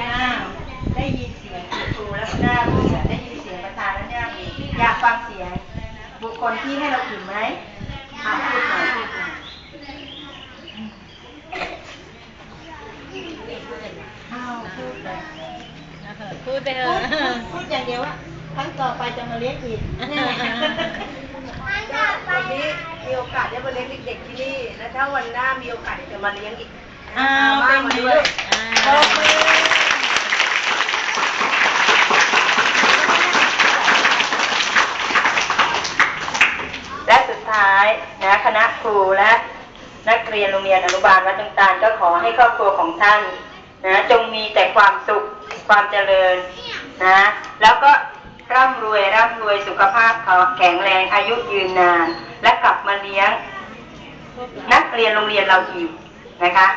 อ้าวได้ยินเสียงคุณครูแล้วก็หน้าเบื่อได้ยินเสียงประธานแล้วหน้าเบื่ออยากฟังเสียง บุคคลที่ให้เราอิ่มไหมอ่าพูดหน่อยพูดหน่อยอ้าวพูดเลยพูดไปเถพูอะดพูดพูดอย่างเดียวว่าครั้งต่อไปจะมาเลี้ยงอีกวันนี้มีโอกาสได้มาเลี้ยงเด็กๆที่นี่ และถ้าวันหน้ามีโอกาสจะมาเลี้ยงอีก อ้าวเป็นด้วลูยกปรบมือและสุดท้ายนะคณะครูและนักเรียนโรงเรียนอนุบาลวัดดงตาลก็ขอให้ครอบครัวของท่านนะจงมีแต่ความสุขความเจริญนะแล้วก็ร่ำรวยร่ำรวยสุขภาพแข็งแรงอายุยืนนาน และกลับมาเลี้ยง นักเรียนโรงเรียนเราอีกนะคะ